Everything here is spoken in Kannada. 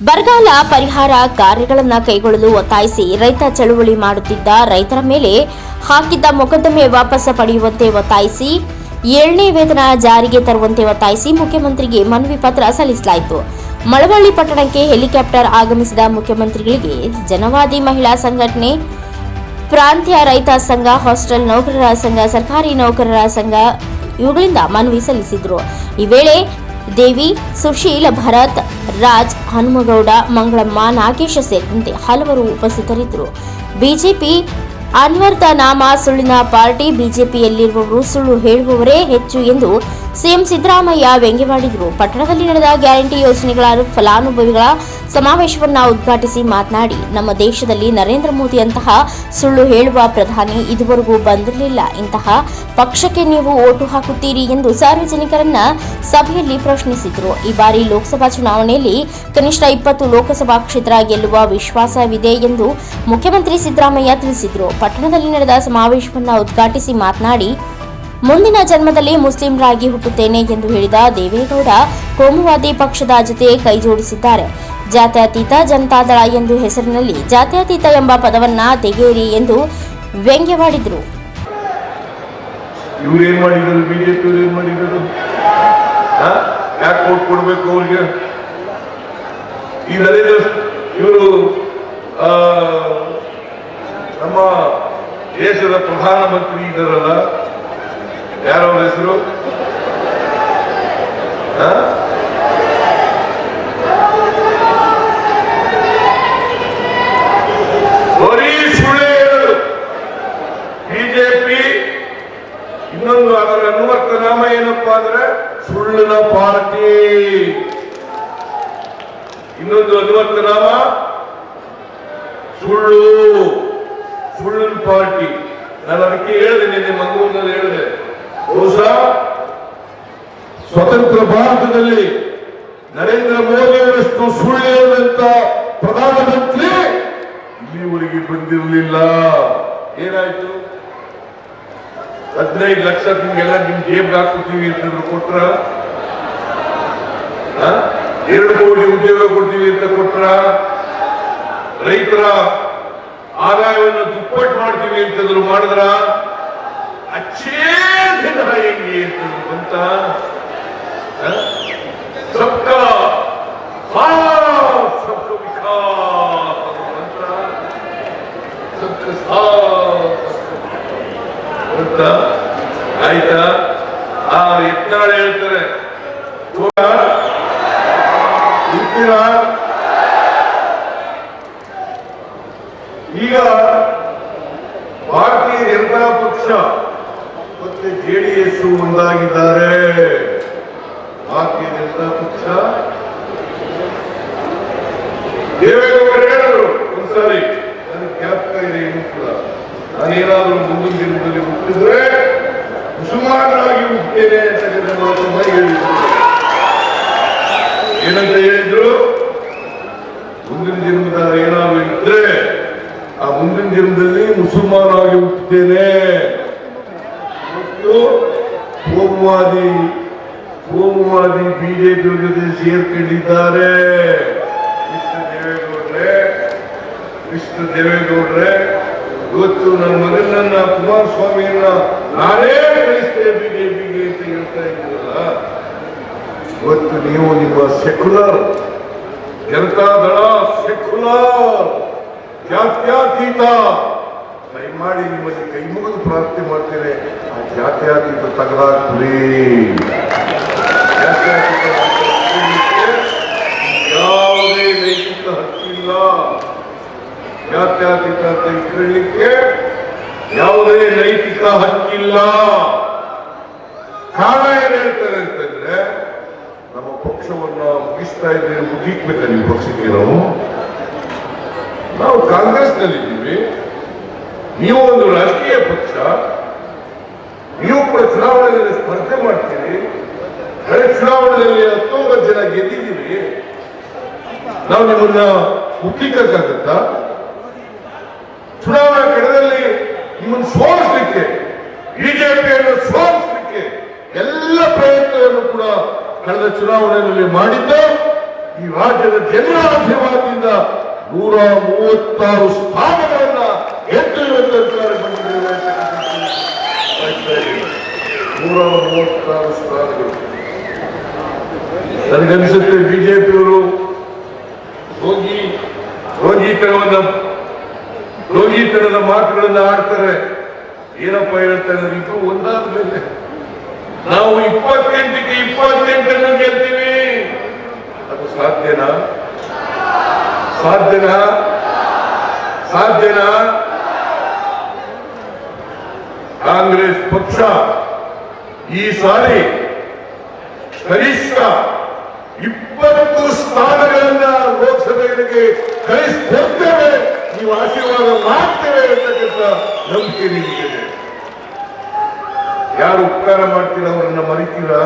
ಬರಗಾಲ ಪರಿಹಾರ ಕಾರ್ಯಗಳನ್ನು ಕೈಗೊಳ್ಳಲು ಒತ್ತಾಯಿಸಿ ರೈತ ಚಳುವಳಿ ಮಾಡುತ್ತಿದ್ದ ರೈತರ ಮೇಲೆ ಹಾಕಿದ್ದ ಮೊಕದ್ದಮೆ ವಾಪಸ್ ಪಡೆಯುವಂತೆ ಒತ್ತಾಯಿಸಿ, ಏಳನೇ ವೇತನ ಜಾರಿಗೆ ತರುವಂತೆ ಒತ್ತಾಯಿಸಿ ಮುಖ್ಯಮಂತ್ರಿಗೆ ಮನವಿ ಪತ್ರ ಸಲ್ಲಿಸಲಾಯಿತು. ಮಳವಳ್ಳಿ ಪಟ್ಟಣಕ್ಕೆ ಹೆಲಿಕಾಪ್ಟರ್ ಆಗಮಿಸಿದ ಮುಖ್ಯಮಂತ್ರಿಗಳಿಗೆ ಜನವಾದಿ ಮಹಿಳಾ ಸಂಘಟನೆ, ಪ್ರಾಂತ್ಯ ರೈತ ಸಂಘ, ಹಾಸ್ಟೆಲ್ ನೌಕರರ ಸಂಘ, ಸರ್ಕಾರಿ ನೌಕರರ ಸಂಘ ಇವುಗಳಿಂದ ಮನವಿ ಸಲ್ಲಿಸಿದ್ರು. ಈ ವೇಳೆ ದೇವಿ, ಸುಶೀಲ್ ಭರತ್ ರಾಜ್, ಹನುಮಗೌಡ, ಮಂಗಳಮ್ಮ, ನಾಗೇಶ ಸೇರಿದಂತೆ ಹಲವರು ಉಪಸ್ಥಿತರಿದ್ದರು. ಬಿಜೆಪಿ ಅನ್ವರ್ಥ ನಾಮ ಸುಳ್ಳಿನ ಪಾರ್ಟಿ, ಬಿಜೆಪಿಯಲ್ಲಿರುವವರು ಸುಳ್ಳು ಹೇಳುವವರೇ ಹೆಚ್ಚು ಎಂದು ಸಿಎಂ ಸಿದ್ದರಾಮಯ್ಯ ವ್ಯಂಗ್ಯವಾಡಿದರು ಪಟ್ಟಣದಲ್ಲಿ ನಡೆದ ಗ್ಯಾರಂಟಿ ಯೋಜನೆಗಳ ಫಲಾನುಭವಿಗಳ ಸಮಾವೇಶವನ್ನು ಉದ್ಘಾಟಿಸಿ ಮಾತನಾಡಿ, ನಮ್ಮ ದೇಶದಲ್ಲಿ ನರೇಂದ್ರ ಮೋದಿ ಅಂತಹ ಸುಳ್ಳು ಹೇಳುವ ಪ್ರಧಾನಿ ಇದುವರೆಗೂ ಬಂದಿರಲಿಲ್ಲ. ಇಂತಹ ಪಕ್ಷಕ್ಕೆ ನೀವು ಓಟು ಹಾಕುತ್ತೀರಿ ಎಂದು ಸಾರ್ವಜನಿಕರನ್ನ ಸಭೆಯಲ್ಲಿ ಪ್ರಶ್ನಿಸಿದರು. ಈ ಬಾರಿ ಲೋಕಸಭಾ ಚುನಾವಣೆಯಲ್ಲಿ ಕನಿಷ್ಠ ಇಪ್ಪತ್ತು ಲೋಕಸಭಾ ಕ್ಷೇತ್ರ ಗೆಲ್ಲುವ ವಿಶ್ವಾಸವಿದೆ ಎಂದು ಮುಖ್ಯಮಂತ್ರಿ ಸಿದ್ದರಾಮಯ್ಯ ತಿಳಿಸಿದರು. ಪಟ್ಟಣದಲ್ಲಿ ನಡೆದ ಸಮಾವೇಶವನ್ನು ಉದ್ಘಾಟಿಸಿ ಮಾತನಾಡಿ ಮುಂದಿನ ಜನ್ಮದಲ್ಲಿ ಮುಸ್ಲಿಂರಾಗಿ ಹುಟ್ಟುತ್ತೇನೆ ಎಂದು ಹೇಳಿದ ದೇವೇಗೌಡ ಕೋಮುವಾದಿ ಪಕ್ಷದ ಜೊತೆ ಕೈಜೋಡಿಸಿದ್ದಾರೆ ಜಾತ್ಯತೀತ ಜನತಾದಳ ಎಂದು ಹೆಸರಿನಲ್ಲಿ ಜಾತ್ಯತೀತ ಎಂಬ ಪದವನ್ನ ತೆಗೆಯಿರಿ ಎಂದು ವ್ಯಂಗ್ಯವಾಡಿದರು. ನಮ್ಮ ದೇಶದ ಪ್ರಧಾನಮಂತ್ರಿ ಇದ್ದಾರಲ್ಲ ಯಾರವ್ರ ಹೆಸರು ಆ? ಬರೀ ಸುಳ್ಳೆ ಹೇಳೋದು ಬಿಜೆಪಿ ಇನ್ನೊಂದು ಅದರ ಅನ್ವರ್ಥ ನಾಮ ಏನಪ್ಪಾ ಅಂದ್ರೆ ಸುಳ್ಳಿನ ಪಾರ್ಟಿ ಇನ್ನೊಂದು ಅನ್ವರ್ಥ ನಾಮ ಸುಳ್ಳು ಸುಳ್ಳಿನ ಪಾರ್ಟಿ ನಾನು ಅದಕ್ಕೆ ಹೇಳಿದೆ ನಿನ್ನೆ ಮಂಗಳೂರಿನಲ್ಲಿ ಹೇಳಿದೆ ಬಹುಶಃ ಸ್ವತಂತ್ರ ಭಾರತದಲ್ಲಿ ನರೇಂದ್ರ ಮೋದಿ ಸುಳ್ಳಿಯಾದಂತ ಪ್ರಧಾನಮಂತ್ರಿ ಇಲ್ಲಿವರೆಗೆ ಬಂದಿರಲಿಲ್ಲ. ಏನಾಯ್ತು? ಹದಿನೈದು ಲಕ್ಷ ನಿಮ್ಗೆಲ್ಲ ನಿಮ್ ಜೇಬ್ಗೆ ಹಾಕ್ಕೊಡ್ತೀವಿ ಅಂತಂದ್ರು ಕೊಟ್ರ? ಎರಡು ಕೋಟಿ ಉದ್ಯೋಗ ಕೊಡ್ತೀವಿ ಅಂತ ಕೊಟ್ರ? ರೈತರ ಆದಾಯವನ್ನು ದುಪ್ಪಟ್ಟು ಮಾಡ್ತೀವಿ ಅಂತಂದ್ರು ಮಾಡಿದ್ರ? ಅಚ್ಚೇ ದಿನ ಅಂತಂದ್ರು ಬಂತ ಆ? ಸಬ್ಕಾ ಸಾಥ್, ಸಬ್ಕಾ ವಿಕಾಸ್ ಅನ್ನೋ ಮಂತ್ರ ಸಬ್ಕಾ ಸಾಥ್, ಅಂತ ಆಯ್ತಾ? ಆ ಯತ್ನಾಳ್ ಹೇಳ್ತಾರೆ ಇರ್ತೀರಾ? ಈಗ ಭಾರತೀಯ ಜನತಾ ಪಕ್ಷ ಜೆಡಿಎಸ್ ಭಾರತೀಯ ಜನತಾ ಪಕ್ಷ. ದೇವೇಗೌಡರು ಹೇಳಿದ್ರು ಒಂದ್ಸಾರಿ ನನಗೆ ಜ್ಞಾಪಕ ಇದೆ ಇನ್ನೂ ಕೂಡ. ನಾನೇನಾದ್ರೂ ಮುಂದಿನ ದಿನದಲ್ಲಿ ಹುಟ್ಟಿದ್ರೆ ಮುಸಲ್ಮಾನರಾಗಿ ಹುಟ್ಟೇನೆ ಅಂತ ಮಾತನ್ನ ಹೇಳಿದ್ರು ಏನಂತ ಹೇಳಿದ್ರು? ಮುಂದಿನ ಜನ್ಮದಲ್ಲಿ ಏನಾದ್ರು ಇದ್ರೆ ಆ ಮುಂದಿನ ಜನ್ಮದಲ್ಲಿ ಮುಸಲ್ಮಾನರಾಗಿ ಹುಟ್ಟುತ್ತೇನೆ. ಮತ್ತು ಕೋಮುವಾದಿ ಕೋಮುವಾದಿ ಬಿಜೆಪಿ ಜೊತೆ ಸೇರ್ಕೊಂಡಿದ್ದಾರೆ. ಕೃಷ್ಣ ದೇವೇಗೌಡ್ರೆ ಕೃಷ್ಣ ದೇವೇಗೌಡ್ರೆ, ಇವತ್ತು ನನ್ನ ಮಗನನ್ನ ಕುಮಾರಸ್ವಾಮಿಯನ್ನ ನಾನೇ ಕಳಿಸ್ತೇನೆ ಬಿಜೆಪಿಗೆ ಅಂತ ಹೇಳ್ತಾ ಇದ್ದೀರಲ್ಲ, ಇವತ್ತು ನೀವು ನಿಮ್ಮ ಸೆಕ್ಯುಲರ್ ಜನತಾದಳ ಸೆಕ್ಯುಲರ್, ಜಾತ್ಯತೀತ ದಯಮಾಡಿ ನಿಮ್ಮಲ್ಲಿ ಕೈ ಮುಗಿದು ಪ್ರಾರ್ಥನೆ ಮಾಡ್ತೇನೆ. ಆ ಜಾತ್ಯಾತೀತ ತಗಲಾಕ್ಲಿಕ್ಕೆ ಯಾವುದೇ ನೈತಿಕ ಹಕ್ಕಿಲ್ಲ ಜಾತ್ಯಾತೀತ ಅಂತ ಇಟ್ಕೊಳ್ಳಿಕ್ಕೆ ಯಾವುದೇ ನೈತಿಕ ಹಕ್ಕಿಲ್ಲ ಕಾರಣ ಏನ್ ಹೇಳ್ತಾರೆ ಅಂತಂದ್ರೆ, ನಮ್ಮ ಪಕ್ಷವನ್ನ ಮುಗಿಸ್ತಾ ಇದ್ರೆ ಮುಗಿಕ್ಬೇಕಾ ನಿಮ್ಮ ಪಕ್ಷಕ್ಕೆ ನಾವು. ನಾವು ಕಾಂಗ್ರೆಸ್ನಲ್ಲಿದ್ದೀವಿ. ನೀವು ಒಂದು ರಾಜಕೀಯ ಪಕ್ಷ, ನೀವು ಕೂಡ ಚುನಾವಣೆಯಲ್ಲಿ ಸ್ಪರ್ಧೆ ಮಾಡ್ತೀರಿ ಕಳೆದ ಚುನಾವಣೆಯಲ್ಲಿ ಹತ್ತೊಂಬತ್ತು ಜನ ಗೆದ್ದಿದ್ದೀವಿ ನಾವು ನಿಮ್ಮನ್ನ ಮುಟ್ಟಿಕ್ಕಾಗತ್ತಾ ಚುನಾವಣಾ ಕಣದಲ್ಲಿ ನಿಮ್ಮನ್ನು ಸೋಲಿಸಲಿಕ್ಕೆ, ಬಿಜೆಪಿಯನ್ನು ಸೋಲಿಸಲಿಕ್ಕೆ ಎಲ್ಲ ಪ್ರಯತ್ನವನ್ನು ಕೂಡ ಕಳೆದ ಚುನಾವಣೆಯಲ್ಲಿ ಮಾಡಿದ್ದು, ಈ ರಾಜ್ಯದ ಜನರ ಆಶೀರ್ವಾದದಿಂದ ನೂರ ಮೂವತ್ತಾರು ಸ್ಥಾನಗಳನ್ನ ನೂರ ಮೂವತ್ತಾರು ಸ್ಥಾನಗಳು. ನನಗನ್ಸುತ್ತೆ ಬಿಜೆಪಿಯವರು ಹೋಗಿ ರೋಗಿತನವನ್ನ ರೋಗಿತನದ ಮಾತುಗಳನ್ನ ಆಡ್ತಾರೆ. ಏನಪ್ಪ ಹೇಳ್ತಾರೆ ಇದು ಒಂದಾದ ಮೇಲೆ. ನಾವು ಇಪ್ಪತ್ತೆಂಟಕ್ಕೆ ಇಪ್ಪತ್ತೆಂಟನ್ನು ಗೆಲ್ತೀವಿ. ಅದು ಸಾಧ್ಯನಾ? ಸಾಧ್ಯನಾ? ಸಾಧ್ಯನಾ? ಕಾಂಗ್ರೆಸ್ ಪಕ್ಷ. ಈ ಸಾರಿ ಕನಿಷ್ಠ ಇಪ್ಪತ್ತು ಸ್ಥಾನಗಳನ್ನ ಲೋಕಸಭೆಗಳಿಗೆ ಕಳಿಸ್ಕೊಡ್ತೇವೆ. ನೀವು ಆಶೀರ್ವಾದ ಮಾಡ್ತೇವೆ ಅಂತಕ್ಕಂಥ ನಂಬಿಕೆ ನಿಮಗಿದೆ. ಯಾರು ಉಪಕಾರ ಮಾಡ್ತೀರ ಅವರನ್ನ ಮರಿತೀರಾ?